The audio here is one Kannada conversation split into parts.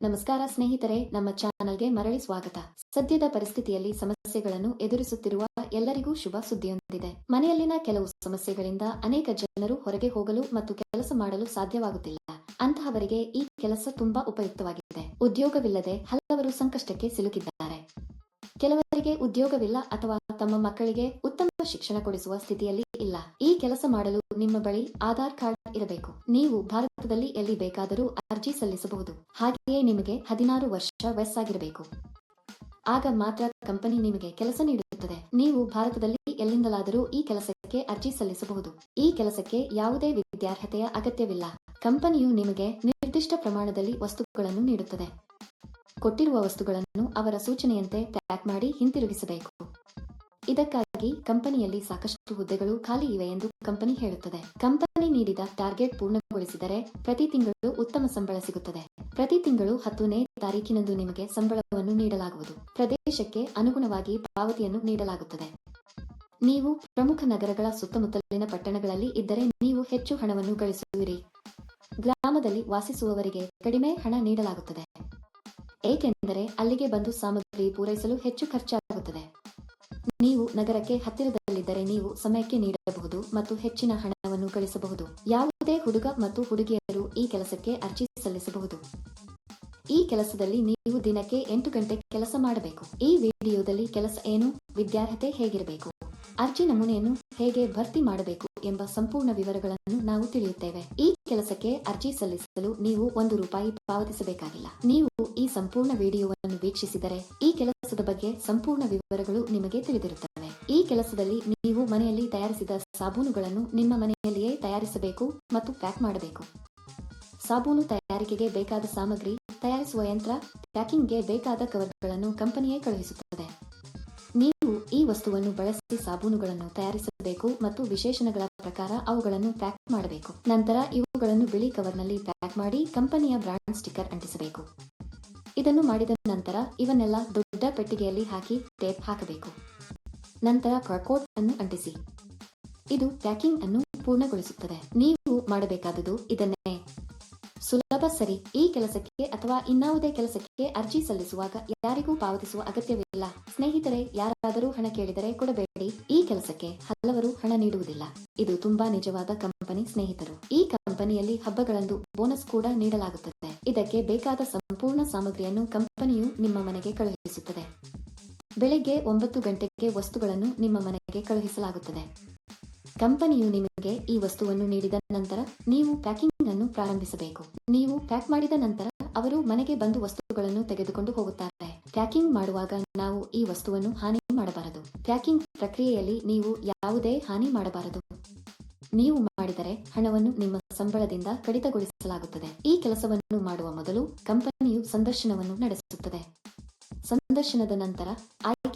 ನಮಸ್ಕಾರ ಸ್ನೇಹಿತರೆ, ನಮ್ಮ ಚಾನಲ್ಗೆ ಮರಳಿ ಸ್ವಾಗತ. ಸದ್ಯದ ಪರಿಸ್ಥಿತಿಯಲ್ಲಿ ಸಮಸ್ಯೆಗಳನ್ನು ಎದುರಿಸುತ್ತಿರುವ ಎಲ್ಲರಿಗೂ ಶುಭ ಸುದ್ದಿಯೊಂದಿದೆ. ಮನೆಯಲ್ಲಿನ ಕೆಲವು ಸಮಸ್ಯೆಗಳಿಂದ ಅನೇಕ ಜನರು ಹೊರಗೆ ಹೋಗಲು ಮತ್ತು ಕೆಲಸ ಮಾಡಲು ಸಾಧ್ಯವಾಗುತ್ತಿಲ್ಲ. ಅಂತಹವರಿಗೆ ಈ ಕೆಲಸ ತುಂಬಾ ಉಪಯುಕ್ತವಾಗಿದೆ. ಉದ್ಯೋಗವಿಲ್ಲದೆ ಹಲವರು ಸಂಕಷ್ಟಕ್ಕೆ ಸಿಲುಕಿದ್ದಾರೆ. ಕೆಲವರಿಗೆ ಉದ್ಯೋಗವಿಲ್ಲ ಅಥವಾ ತಮ್ಮ ಮಕ್ಕಳಿಗೆ ಉತ್ತಮ ಶಿಕ್ಷಣ ಕೊಡಿಸುವ ಸ್ಥಿತಿಯಲ್ಲಿ ಇಲ್ಲ. ಈ ಕೆಲಸ ಮಾಡಲು ನಿಮ್ಮ ಬಳಿ ಆಧಾರ್ ಕಾರ್ಡ್ ಇರಬೇಕು. ನೀವು ಭಾರತದಲ್ಲಿ ಎಲ್ಲಿ ಬೇಕಾದರೂ ಅರ್ಜಿ ಸಲ್ಲಿಸಬಹುದು. ಹಾಗೆಯೇ ನಿಮಗೆ ಹದಿನಾರು ವರ್ಷ ವಯಸ್ಸಾಗಿರಬೇಕು. ಆಗ ಮಾತ್ರ ಕಂಪನಿ ನಿಮಗೆ ಕೆಲಸ ನೀಡುತ್ತದೆ. ನೀವು ಭಾರತದಲ್ಲಿ ಎಲ್ಲಿಂದಲಾದರೂ ಈ ಕೆಲಸಕ್ಕೆ ಅರ್ಜಿ ಸಲ್ಲಿಸಬಹುದು. ಈ ಕೆಲಸಕ್ಕೆ ಯಾವುದೇ ವಿದ್ಯಾರ್ಹತೆಯ ಅಗತ್ಯವಿಲ್ಲ. ಕಂಪನಿಯು ನಿಮಗೆ ನಿರ್ದಿಷ್ಟ ಪ್ರಮಾಣದಲ್ಲಿ ವಸ್ತುಗಳನ್ನು ನೀಡುತ್ತದೆ. ಕೊಟ್ಟಿರುವ ವಸ್ತುಗಳನ್ನು ಅವರ ಸೂಚನೆಯಂತೆ ಪ್ಯಾಕ್ ಮಾಡಿ ಹಿಂತಿರುಗಿಸಬೇಕು. ಇದಕ್ಕಾಗಿ ಕಂಪನಿಯಲ್ಲಿ ಸಾಕಷ್ಟು ಹುದ್ದೆಗಳು ಖಾಲಿ ಇವೆ ಎಂದು ಕಂಪನಿ ಹೇಳುತ್ತದೆ. ಕಂಪನಿ ನೀಡಿದ ಟಾರ್ಗೆಟ್ ಪೂರ್ಣಗೊಳಿಸಿದರೆ ಪ್ರತಿ ತಿಂಗಳು ಉತ್ತಮ ಸಂಬಳ ಸಿಗುತ್ತದೆ. ಪ್ರತಿ ತಿಂಗಳು ಹತ್ತನೇ ತಾರೀಕಿನಂದು ನಿಮಗೆ ಸಂಬಳವನ್ನು ನೀಡಲಾಗುವುದು. ಪ್ರದೇಶಕ್ಕೆ ಅನುಗುಣವಾಗಿ ಪಾವತಿಯನ್ನು ನೀಡಲಾಗುತ್ತದೆ. ನೀವು ಪ್ರಮುಖ ನಗರಗಳ ಸುತ್ತಮುತ್ತಲಿನ ಪಟ್ಟಣಗಳಲ್ಲಿ ಇದ್ದರೆ ನೀವು ಹೆಚ್ಚು ಹಣವನ್ನು ಗಳಿಸುವಿರಿ. ಗ್ರಾಮದಲ್ಲಿ ವಾಸಿಸುವವರಿಗೆ ಕಡಿಮೆ ಹಣ ನೀಡಲಾಗುತ್ತದೆ. ಏಕೆಂದರೆ ಅಲ್ಲಿಗೆ ಬಂದು ಸಾಮಗ್ರಿ ಪೂರೈಸಲು ಹೆಚ್ಚು ಖರ್ಚಾಗುತ್ತದೆ. ನೀವು ನಗರಕ್ಕೆ ಹತ್ತಿರದಲ್ಲಿದ್ದರೆ ನೀವು ಸಮಯಕ್ಕೆ ನೀಡಬಹುದು ಮತ್ತು ಹೆಚ್ಚಿನ ಹಣವನ್ನು ಗಳಿಸಬಹುದು. ಯಾವುದೇ ಹುಡುಗ ಮತ್ತು ಹುಡುಗಿಯರು ಈ ಕೆಲಸಕ್ಕೆ ಅರ್ಜಿ ಸಲ್ಲಿಸಬಹುದು. ಈ ಕೆಲಸದಲ್ಲಿ ನೀವು ದಿನಕ್ಕೆ ಎಂಟು ಗಂಟೆ ಕೆಲಸ ಮಾಡಬೇಕು. ಈ ವಿಡಿಯೋದಲ್ಲಿ ಕೆಲಸ ಏನು, ವಿದ್ಯಾರ್ಹತೆ ಹೇಗಿರಬೇಕು, ಅರ್ಜಿ ನಮೂನೆಯನ್ನು ಹೇಗೆ ಭರ್ತಿ ಮಾಡಬೇಕು ಎಂಬ ಸಂಪೂರ್ಣ ವಿವರಗಳನ್ನು ನಾವು ತಿಳಿಯುತ್ತೇವೆ. ಈ ಕೆಲಸಕ್ಕೆ ಅರ್ಜಿ ಸಲ್ಲಿಸಲು ನೀವು ಒಂದು ರೂಪಾಯಿ ಪಾವತಿಸಬೇಕಾಗಿಲ್ಲ. ನೀವು ಈ ಸಂಪೂರ್ಣ ವಿಡಿಯೋವನ್ನು ವೀಕ್ಷಿಸಿದರೆ ಈ ಕೆಲಸದ ಬಗ್ಗೆ ಸಂಪೂರ್ಣ ವಿವರಗಳು ನಿಮಗೆ ತಿಳಿದಿರುತ್ತವೆ. ಈ ಕೆಲಸದಲ್ಲಿ ನೀವು ಮನೆಯಲ್ಲಿ ತಯಾರಿಸಿದ ಸಾಬೂನುಗಳನ್ನು ನಿಮ್ಮ ಮನೆಯಲ್ಲಿಯೇ ತಯಾರಿಸಬೇಕು ಮತ್ತು ಪ್ಯಾಕ್ ಮಾಡಬೇಕು. ಸಾಬೂನು ತಯಾರಿಕೆಗೆ ಬೇಕಾದ ಸಾಮಗ್ರಿ, ತಯಾರಿಸುವ ಯಂತ್ರ, ಪ್ಯಾಕಿಂಗ್ಗೆ ಬೇಕಾದ ಕವರ್ಗಳನ್ನು ಕಂಪನಿಯೇ ಕಳುಹಿಸುತ್ತದೆ. ನೀವು ಈ ವಸ್ತುವನ್ನು ಬಳಸಿ ಸಾಬೂನುಗಳನ್ನು ತಯಾರಿಸಬೇಕು ಮತ್ತು ವಿಶೇಷಣಗಳ ಪ್ರಕಾರ ಅವುಗಳನ್ನು ಪ್ಯಾಕ್ ಮಾಡಬೇಕು. ನಂತರ ಇವುಗಳನ್ನು ಬಿಳಿ ಕವರ್ನಲ್ಲಿ ಪ್ಯಾಕ್ ಮಾಡಿ ಕಂಪನಿಯ ಬ್ರಾಂಡ್ ಸ್ಟಿಕ್ಕರ್ ಅಂಟಿಸಬೇಕು. ಇದನ್ನು ಮಾಡಿದ ನಂತರ ಇವನ್ನೆಲ್ಲ ದೊಡ್ಡ ಪೆಟ್ಟಿಗೆಯಲ್ಲಿ ಹಾಕಿ ಟೇಪ್ ಹಾಕಬೇಕು. ನಂತರ ಕರ್ಕೋಟ್ ಅನ್ನು ಅಂಟಿಸಿ. ಇದು ಪ್ಯಾಕಿಂಗ್ ಅನ್ನು ಪೂರ್ಣಗೊಳಿಸುತ್ತದೆ. ನೀವು ಮಾಡಬೇಕಾದುದು ಇದನ್ನೇ. ಸುಲಭ, ಸರಿ. ಈ ಕೆಲಸಕ್ಕೆ ಅಥವಾ ಇನ್ನಾವುದೇ ಕೆಲಸಕ್ಕೆ ಅರ್ಜಿ ಸಲ್ಲಿಸುವಾಗ ಯಾರಿಗೂ ಪಾವತಿಸುವ ಅಗತ್ಯವಿಲ್ಲ. ಸ್ನೇಹಿತರೆ, ಯಾರಾದರೂ ಹಣ ಕೇಳಿದರೆ ಕೊಡಬೇಡಿ. ಈ ಕೆಲಸಕ್ಕೆ ಹಲವರು ಹಣ ನೀಡುವುದಿಲ್ಲ. ಇದು ತುಂಬಾ ನಿಜವಾದ ಕಂಪನಿ, ಸ್ನೇಹಿತರು. ಈ ಕಂಪನಿಯಲ್ಲಿ ಹಬ್ಬಗಳಂದು ಬೋನಸ್ ಕೂಡ ನೀಡಲಾಗುತ್ತದೆ. ಇದಕ್ಕೆ ಬೇಕಾದ ಸಂಪೂರ್ಣ ಸಾಮಗ್ರಿಯನ್ನು ಕಂಪನಿಯು ನಿಮ್ಮ ಮನೆಗೆ ಕಳುಹಿಸುತ್ತದೆ. ಬೆಳಿಗ್ಗೆ ಒಂಬತ್ತು ಗಂಟೆಗೆ ವಸ್ತುಗಳನ್ನು ನಿಮ್ಮ ಮನೆಗೆ ಕಳುಹಿಸಲಾಗುತ್ತದೆ. ಕಂಪನಿಯು ನಿಮಗೆ ಈ ವಸ್ತುವನ್ನು ನೀಡಿದ ನಂತರ ನೀವು ಪ್ಯಾಕಿಂಗ್ ಅನ್ನು ಪ್ರಾರಂಭಿಸಬೇಕು. ನೀವು ಪ್ಯಾಕ್ ಮಾಡಿದ ನಂತರ ಅವರು ಮನೆಗೆ ಬಂದು ವಸ್ತುಗಳನ್ನು ತೆಗೆದುಕೊಂಡು ಹೋಗುತ್ತಾರೆ. ಪ್ಯಾಕಿಂಗ್ ಮಾಡುವಾಗ ನಾವು ಈ ವಸ್ತುವನ್ನು ಹಾನಿ ಮಾಡಬಾರದು. ಪ್ಯಾಕಿಂಗ್ ಪ್ರಕ್ರಿಯೆಯಲ್ಲಿ ನೀವು ಯಾವುದೇ ಹಾನಿ ಮಾಡಬಾರದು. ನೀವು ಮಾಡಿದರೆ ಹಣವನ್ನು ನಿಮ್ಮ ಸಂಬಳದಿಂದ ಕಡಿತಗೊಳಿಸಲಾಗುತ್ತದೆ. ಈ ಕೆಲಸವನ್ನು ಮಾಡುವ ಮೊದಲು ಕಂಪನಿಯು ಸಂದರ್ಶನವನ್ನು ನಡೆಸುತ್ತದೆ. ಸಂದರ್ಶನದ ನಂತರ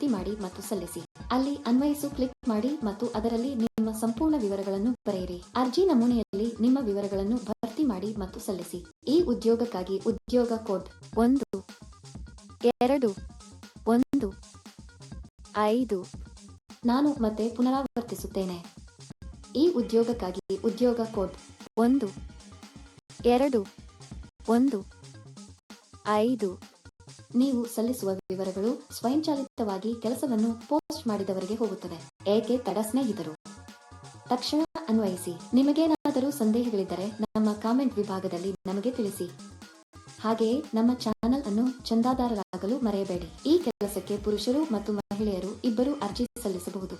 ಭರ್ತಿ ಮಾಡಿ ಮತ್ತು ಸಲ್ಲಿಸಿ. ಅಲ್ಲಿ ಅನ್ವಯಿಸು ಕ್ಲಿಕ್ ಮಾಡಿ ಮತ್ತು ಅದರಲ್ಲಿ ನಿಮ್ಮ ಸಂಪೂರ್ಣ ವಿವರಗಳನ್ನು ಬರೆಯಿರಿ. ಅರ್ಜಿ ನಮೂನೆಯಲ್ಲಿ ನಿಮ್ಮ ವಿವರಗಳನ್ನು ಭರ್ತಿ ಮಾಡಿ ಮತ್ತು ಸಲ್ಲಿಸಿ. ಈ ಉದ್ಯೋಗಕ್ಕಾಗಿ ಉದ್ಯೋಗ ಕೋಡ್ ಒಂದು, ಎರಡು, ಒಂದು, ಐದು ನಾನು ಮತ್ತೆ ಪುನರಾವರ್ತಿಸುತ್ತೇನೆ. ಈ ಉದ್ಯೋಗಕ್ಕಾಗಿ ಉದ್ಯೋಗ ಕೋಡ್ ಒಂದು, ಎರಡು, ಒಂದು, ಐದು ನೀವು ಸಲ್ಲಿಸುವ ವಿವರಗಳು ಸ್ವಯಂಚಾಲಿತವಾಗಿ ಕೆಲಸವನ್ನು ಪೋಸ್ಟ್ ಮಾಡಿದವರಿಗೆ ಹೋಗುತ್ತದೆ. ಏಕೆ ತಡ ಸ್ನೇಹಿತರು? ತಕ್ಷಣ ಅನ್ವಯಿಸಿ. ನಿಮಗೇನಾದರೂ ಸಂದೇಹಗಳಿದ್ದರೆ ನಮ್ಮ ಕಾಮೆಂಟ್ ವಿಭಾಗದಲ್ಲಿ ನಮಗೆ ತಿಳಿಸಿ. ಹಾಗೆಯೇ ನಮ್ಮ ಚಾನಲ್ ಅನ್ನು ಚಂದಾದಾರರಾಗಲು ಮರೆಯಬೇಡಿ. ಈ ಕೆಲಸಕ್ಕೆ ಪುರುಷರು ಮತ್ತು ಮಹಿಳೆಯರು ಇಬ್ಬರೂ ಅರ್ಜಿ ಸಲ್ಲಿಸಬಹುದು.